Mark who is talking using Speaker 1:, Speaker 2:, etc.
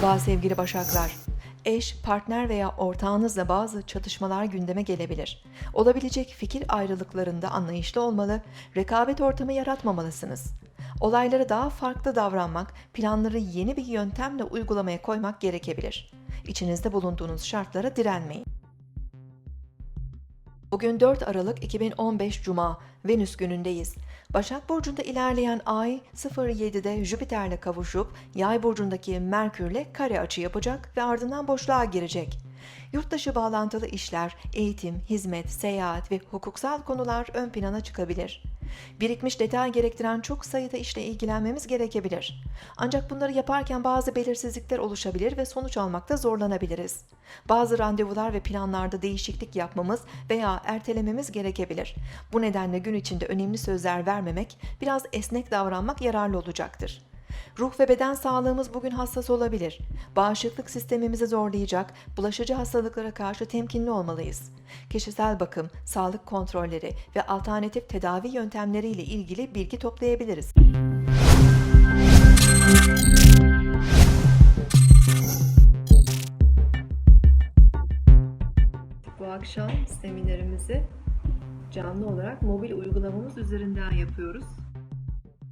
Speaker 1: Merhaba sevgili Başaklar. Eş, partner veya ortağınızla bazı çatışmalar gündeme gelebilir. Olabilecek fikir ayrılıklarında anlayışlı olmalı, rekabet ortamı yaratmamalısınız. Olaylara daha farklı davranmak, planları yeni bir yöntemle uygulamaya koymak gerekebilir. İçinizde bulunduğunuz şartlara direnmeyin. Bugün 4 Aralık 2015 Cuma, Venüs günündeyiz. Başak Burcu'nda ilerleyen Ay 07'de Jüpiter'le kavuşup Yay Burcu'ndaki Merkür'le kare açı yapacak ve ardından boşluğa girecek. Yurtdışı bağlantılı işler, eğitim, hizmet, seyahat ve hukuksal konular ön plana çıkabilir. Birikmiş detay gerektiren çok sayıda işle ilgilenmemiz gerekebilir. Ancak bunları yaparken bazı belirsizlikler oluşabilir ve sonuç almakta zorlanabiliriz. Bazı randevular ve planlarda değişiklik yapmamız veya ertelememiz gerekebilir. Bu nedenle gün içinde önemli sözler vermemek, biraz esnek davranmak yararlı olacaktır. Ruh ve beden sağlığımız bugün hassas olabilir. Bağışıklık sistemimizi zorlayacak, bulaşıcı hastalıklara karşı temkinli olmalıyız. Kişisel bakım, sağlık kontrolleri ve alternatif tedavi yöntemleriyle ilgili bilgi toplayabiliriz. Bu akşam seminerimizi canlı olarak mobil uygulamamız üzerinden yapıyoruz.